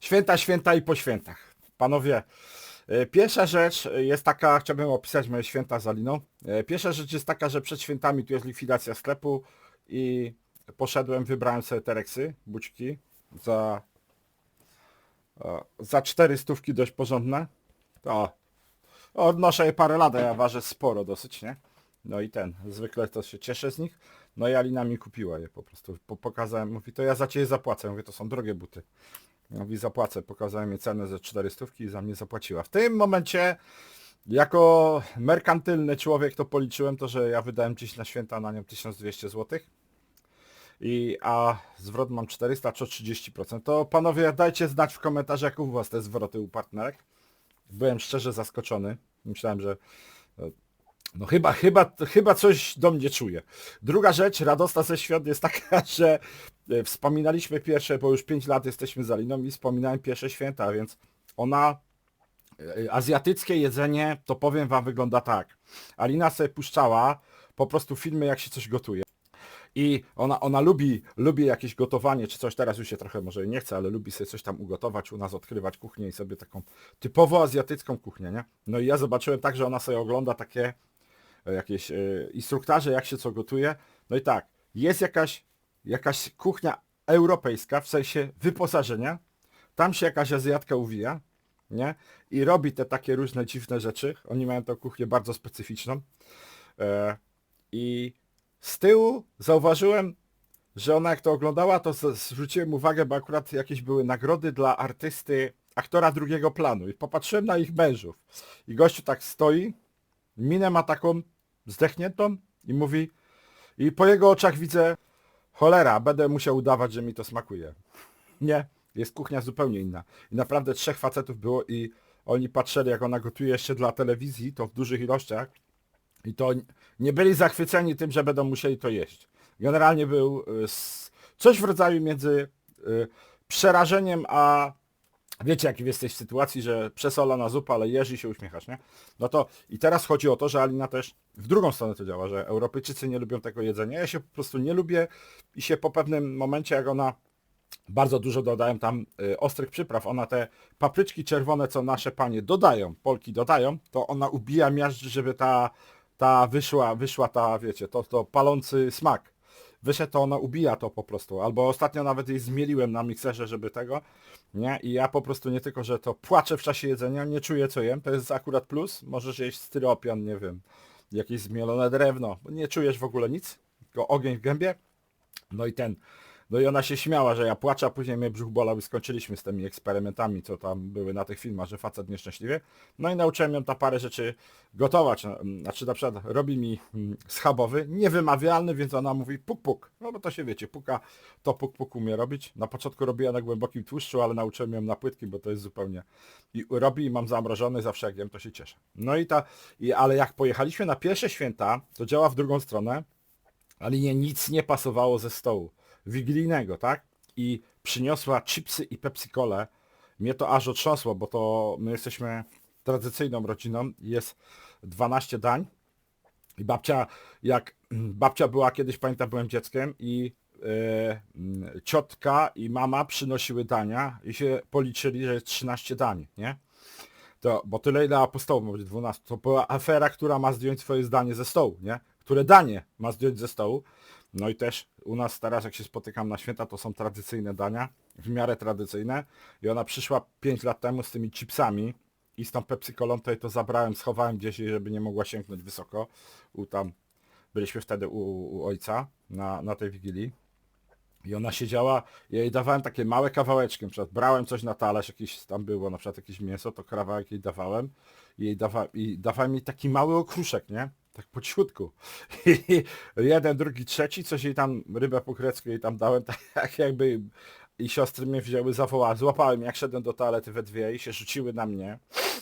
Święta, święta i po świętach. Panowie, e, pierwsza rzecz jest taka, chciałbym opisać moje święta z Aliną. E, Pierwsza rzecz jest taka, że przed świętami tu jest likwidacja sklepu i poszedłem, wybrałem sobie tereksy, bućki za, e, za cztery stówki dość porządne. To odnoszę je parę lat, ja ważę sporo dosyć, nie? No i ten, zwykle to się cieszę z nich. No i Alina mi kupiła je po prostu. Po, pokazałem, mówi, to ja za ciebie zapłacę. Mówię, to są drogie buty. Mówi, zapłacę. Pokazałem jej cenę ze 400 i za mnie zapłaciła. W tym momencie, jako merkantylny człowiek, to policzyłem to, że ja wydałem gdzieś na święta na nią 1200 zł. I, a zwrot mam 400, czy 30%. To panowie, dajcie znać w komentarzach, jak u was te zwroty u partnerek. Byłem szczerze zaskoczony. Myślałem, że e, no chyba, chyba, chyba coś do mnie czuje. Druga rzecz, radosna ze świąt jest taka, że e, wspominaliśmy pierwsze, bo już 5 lat jesteśmy z Aliną i wspominałem pierwsze święta, więc ona, e, azjatyckie jedzenie, to powiem wam wygląda tak. Alina sobie puszczała po prostu filmy jak się coś gotuje. I ona, ona lubi, lubi jakieś gotowanie czy coś, teraz już się trochę może nie chce, ale lubi sobie coś tam ugotować, u nas odkrywać kuchnię i sobie taką typowo azjatycką kuchnię, nie? No i ja zobaczyłem tak, że ona sobie ogląda takie jakieś e, instruktaże, jak się co gotuje. No i tak, jest jakaś, jakaś kuchnia europejska, w sensie wyposażenia, tam się jakaś Azjatka uwija, nie? I robi te takie różne dziwne rzeczy. Oni mają tą kuchnię bardzo specyficzną. E, I z tyłu zauważyłem, że ona jak to oglądała, to zwróciłem uwagę, bo akurat jakieś były nagrody dla artysty, aktora drugiego planu. I popatrzyłem na ich mężów. I gościu tak stoi, minę ma taką zdechniętą i mówi, i po jego oczach widzę, cholera, będę musiał udawać, że mi to smakuje. Nie, jest kuchnia zupełnie inna. I naprawdę trzech facetów było i oni patrzyli, jak ona gotuje jeszcze dla telewizji, to w dużych ilościach. I to nie byli zachwyceni tym, że będą musieli to jeść. Generalnie był y, coś w rodzaju między y, przerażeniem, a wiecie, jaki jesteś w sytuacji, że przesolona zupa, ale jesz i się uśmiechasz, nie? No to i teraz chodzi o to, że Alina też w drugą stronę to działa, że Europejczycy nie lubią tego jedzenia. Ja się po prostu nie lubię i się po pewnym momencie, jak ona bardzo dużo dodałem tam y, ostrych przypraw. Ona te papryczki czerwone, co nasze panie dodają, Polki dodają, to ona ubija miażdży, żeby ta, ta wyszła, wyszła ta, wiecie, to, to palący smak. Wyszedł to ona ubija to po prostu. Albo ostatnio nawet jej zmieliłem na mikserze, żeby tego, nie? I ja po prostu nie tylko, że to płaczę w czasie jedzenia, nie czuję co jem, to jest akurat plus. Możesz jeść styropian, nie wiem, jakieś zmielone drewno, nie czujesz w ogóle nic, tylko ogień w gębie. No i ten. No i ona się śmiała, że ja płaczę, a później mnie brzuch bolał i skończyliśmy z tymi eksperymentami, co tam były na tych filmach, że facet nieszczęśliwy. No i nauczyłem ją ta parę rzeczy gotować. No, mm, Znaczy na przykład robi mi mm, schabowy, niewymawialny, więc ona mówi puk puk. No bo to się wiecie, puka, to puk puk umie robić. Na początku robiła na głębokim tłuszczu, ale nauczyłem ją na płytkim, bo to jest zupełnie... I robi i mam zamrożony, zawsze jak jem, to się cieszę. No i ta... I, ale jak pojechaliśmy na pierwsze święta, to działa w drugą stronę, ale nie, nic nie pasowało ze stołu wigilijnego, tak? I przyniosła chipsy i Pepsi Colę. Mnie to aż otrząsło, bo to my jesteśmy tradycyjną rodziną. Jest 12 dań. I babcia, jak babcia była kiedyś, pamiętam, byłem dzieckiem i mm, ciotka i mama przynosiły dania i się policzyli, że jest 13 dań, nie? To, bo tyle ile apostołów być 12. To była afera, która ma zdjąć swoje zdanie ze stołu, nie? Które danie ma zdjąć ze stołu. No i też u nas teraz jak się spotykam na święta, to są tradycyjne dania, w miarę tradycyjne. I ona przyszła 5 lat temu z tymi chipsami i z tą Pepsi Colą to to zabrałem, schowałem gdzieś, żeby nie mogła sięgnąć wysoko. U tam, byliśmy wtedy u, u ojca na, na tej Wigilii. I ona siedziała, ja jej dawałem takie małe kawałeczki, na przykład brałem coś na talerz, jakieś tam było, na przykład jakieś mięso, to kawałek jej dawałem i, jej dawa, i dawałem jej taki mały okruszek, nie? Tak po cichutku. I jeden, drugi, trzeci, coś jej tam, rybę po jej tam dałem, tak jakby i siostry mnie wzięły, zawołały, złapałem jak szedłem do toalety we dwie i się rzuciły na mnie,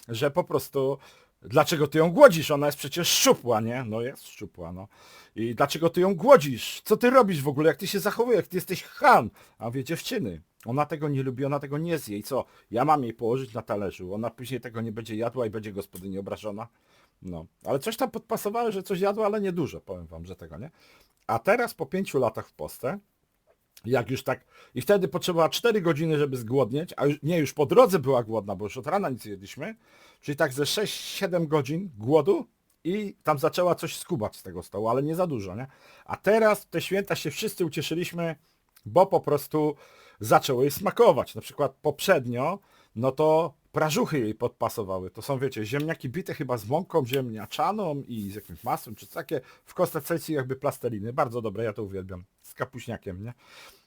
że po prostu dlaczego ty ją głodzisz? Ona jest przecież szczupła, nie? No jest szczupła, no. I dlaczego ty ją głodzisz? Co ty robisz w ogóle? Jak ty się zachowujesz? Jak ty jesteś chan? A wie dziewczyny. Ona tego nie lubi, ona tego nie zje. I co? Ja mam jej położyć na talerzu. Ona później tego nie będzie jadła i będzie gospodyni obrażona. No. Ale coś tam podpasowało, że coś jadła, ale nie dużo, powiem wam, że tego, nie? A teraz po pięciu latach w postę Jak już tak... I wtedy potrzebowała 4 godziny, żeby zgłodnieć, a już, nie, już po drodze była głodna, bo już od rana nic jedliśmy. Czyli tak ze 6-7 godzin głodu i tam zaczęła coś skubać z tego stołu, ale nie za dużo, nie? A teraz te święta się wszyscy ucieszyliśmy, bo po prostu zaczęło jej smakować. Na przykład poprzednio, no to prażuchy jej podpasowały. To są, wiecie, ziemniaki bite chyba z mąką ziemniaczaną i z jakimś masłem, czy takie w konsystencji jakby plasteliny. Bardzo dobre, ja to uwielbiam. Z kapuśniakiem, nie?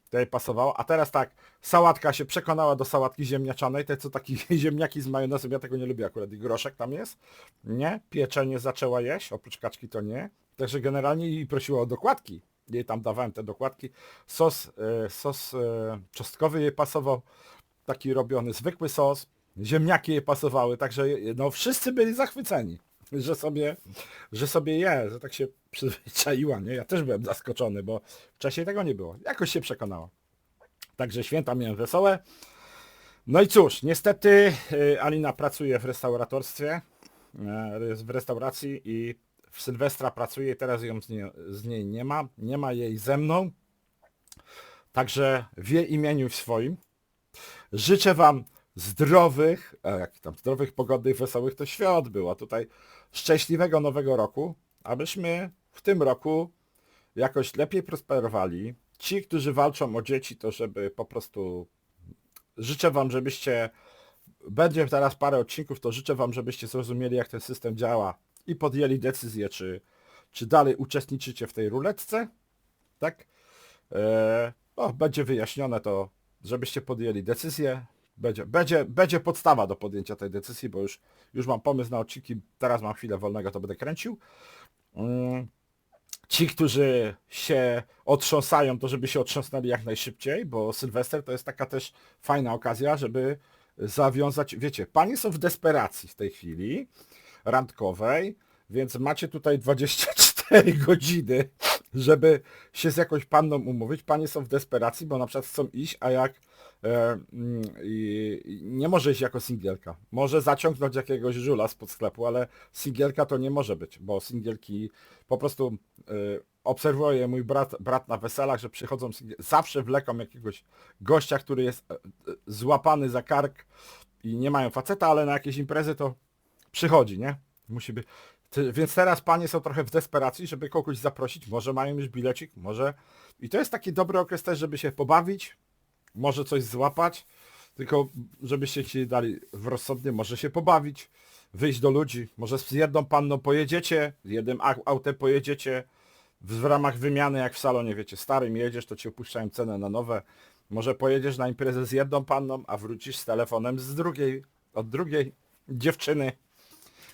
To jej pasowało. A teraz tak, sałatka się przekonała do sałatki ziemniaczanej, te co taki ziemniaki z majonezem, ja tego nie lubię akurat i groszek tam jest. Nie, pieczenie zaczęła jeść, oprócz kaczki to nie. Także generalnie jej prosiła o dokładki. Jej tam dawałem te dokładki. Sos, e, sos e, czosnkowy jej pasował, taki robiony zwykły sos. Ziemniaki jej pasowały, także no wszyscy byli zachwyceni, że sobie, że sobie je, że tak się przyzwyczaiła, nie? Ja też byłem zaskoczony, bo wcześniej tego nie było. Jakoś się przekonała. Także święta miałem wesołe. No i cóż, niestety y, Alina pracuje w restauratorstwie, jest w restauracji i w Sylwestra pracuje, teraz ją z niej, z niej nie ma, nie ma jej ze mną. Także w jej imieniu w swoim życzę Wam zdrowych, a jak tam zdrowych, pogodnych, wesołych to świąt było. Tutaj szczęśliwego nowego roku, abyśmy w tym roku jakoś lepiej prosperowali. Ci, którzy walczą o dzieci, to żeby po prostu życzę Wam, żebyście, będzie teraz parę odcinków, to życzę Wam, żebyście zrozumieli, jak ten system działa i podjęli decyzję, czy, czy dalej uczestniczycie w tej ruletce, tak? E, no, będzie wyjaśnione to, żebyście podjęli decyzję. Będzie, będzie, będzie podstawa do podjęcia tej decyzji, bo już, już mam pomysł na odcinki, teraz mam chwilę wolnego, to będę kręcił. Mm. Ci, którzy się otrząsają, to żeby się otrząsnęli jak najszybciej, bo Sylwester to jest taka też fajna okazja, żeby zawiązać, wiecie, panie są w desperacji w tej chwili, randkowej, więc macie tutaj 24 godziny, żeby się z jakąś panną umówić. Panie są w desperacji, bo na przykład chcą iść, a jak nie może iść jako singielka. Może zaciągnąć jakiegoś żula spod sklepu, ale singielka to nie może być, bo singielki po prostu e, obserwuję mój brat, brat na weselach, że przychodzą zawsze wleką jakiegoś gościa, który jest e, e, złapany za kark i nie mają faceta, ale na jakieś imprezy to przychodzi, nie? Musi być. Więc teraz panie są trochę w desperacji, żeby kogoś zaprosić. Może mają już bilecik, może. I to jest taki dobry okres też, żeby się pobawić, może coś złapać, tylko żebyście ci dali w rozsądnie, może się pobawić, wyjść do ludzi, może z jedną panną pojedziecie, z jednym au- autem pojedziecie, w, ramach wymiany jak w salonie, wiecie, starym jedziesz, to ci opuszczają cenę na nowe. Może pojedziesz na imprezę z jedną panną, a wrócisz z telefonem z drugiej, od drugiej dziewczyny.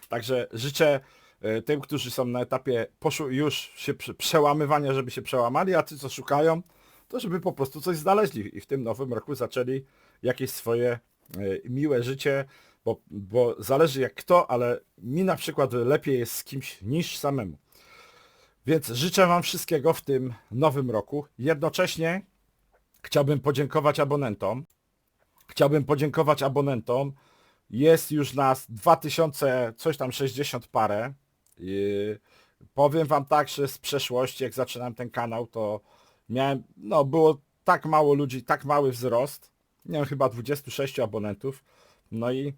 Także życzę e, tym, którzy są na etapie już się prze- przełamywania, żeby się przełamali, a ci, co szukają, to żeby po prostu coś znaleźli i w tym nowym roku zaczęli jakieś swoje e, miłe życie, bo, bo zależy jak kto, ale mi na przykład lepiej jest z kimś niż samemu. Więc życzę Wam wszystkiego w tym nowym roku. Jednocześnie chciałbym podziękować abonentom. Chciałbym podziękować abonentom. Jest już nas 2000, coś tam 60 parę. I powiem Wam tak, że z przeszłości, jak zaczynałem ten kanał, to miałem, no było tak mało ludzi, tak mały wzrost. Miałem chyba 26 abonentów. No i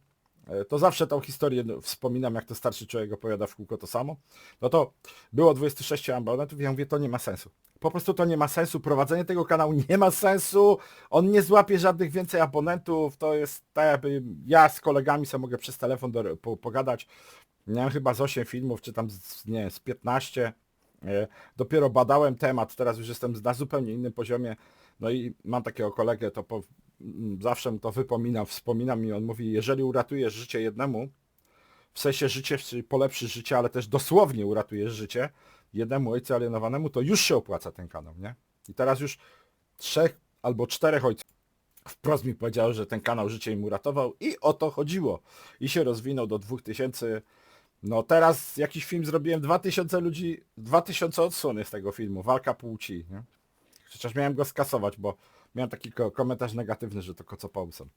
e, to zawsze tą historię no, wspominam, jak to starszy człowiek opowiada w kółko to samo. No to było 26 abonentów ja mówię, to nie ma sensu. Po prostu to nie ma sensu, prowadzenie tego kanału nie ma sensu, on nie złapie żadnych więcej abonentów, to jest tak jakby ja z kolegami sobie mogę przez telefon do, po, pogadać. Miałem chyba z 8 filmów, czy tam z, nie, z 15. E, Dopiero badałem temat, teraz już jestem na zupełnie innym poziomie. No i mam takiego kolegę, to po, m, zawsze mu to wypominam, wspominam i on mówi, jeżeli uratujesz życie jednemu, w sensie życie, czyli życie, ale też dosłownie uratujesz życie jednemu ojcu alienowanemu, to już się opłaca ten kanał, nie? I teraz już trzech albo czterech ojców wprost mi powiedziało, że ten kanał życie im uratował i o to chodziło. I się rozwinął do 2000. No teraz jakiś film zrobiłem, 2000 ludzi, 2000 odsłon jest tego filmu, walka płci, nie? Chociaż miałem go skasować, bo miałem taki ko- komentarz negatywny, że to kocopołsem.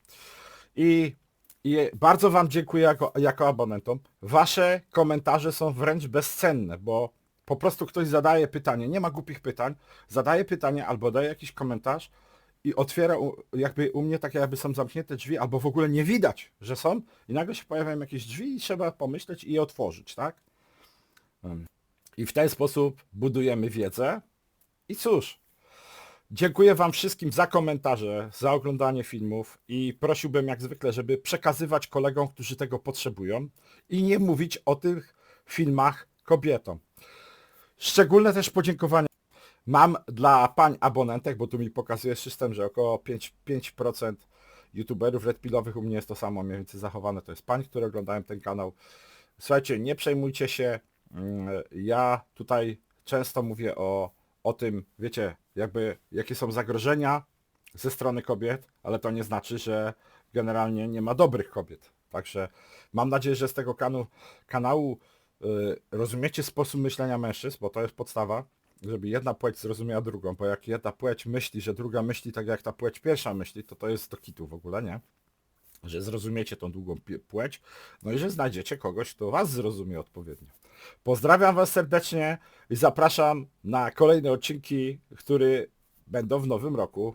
I, I bardzo Wam dziękuję jako, jako abonentom. Wasze komentarze są wręcz bezcenne, bo po prostu ktoś zadaje pytanie, nie ma głupich pytań, zadaje pytanie albo daje jakiś komentarz i otwiera u, jakby u mnie takie jakby są zamknięte drzwi, albo w ogóle nie widać, że są i nagle się pojawiają jakieś drzwi i trzeba pomyśleć i je otworzyć, tak? Ym. I w ten sposób budujemy wiedzę. I cóż, dziękuję Wam wszystkim za komentarze, za oglądanie filmów i prosiłbym jak zwykle, żeby przekazywać kolegom, którzy tego potrzebują i nie mówić o tych filmach kobietom. Szczególne też podziękowania mam dla pań abonentek, bo tu mi pokazuje system, że około 5%, 5% youtuberów redpilowych u mnie jest to samo mniej więcej zachowane. To jest pań, które oglądają ten kanał. Słuchajcie, nie przejmujcie się. Mm, Ja tutaj często mówię o, o tym, wiecie, jakby jakie są zagrożenia ze strony kobiet, ale to nie znaczy, że generalnie nie ma dobrych kobiet. Także mam nadzieję, że z tego kanu, kanału y, rozumiecie sposób myślenia mężczyzn, bo to jest podstawa, żeby jedna płeć zrozumiała drugą, bo jak jedna płeć myśli, że druga myśli tak jak ta płeć pierwsza myśli, to to jest do kitu w ogóle, nie? Że zrozumiecie tą długą płeć, no i że znajdziecie kogoś, kto was zrozumie odpowiednio. Pozdrawiam was serdecznie i zapraszam na kolejne odcinki, które będą w nowym roku.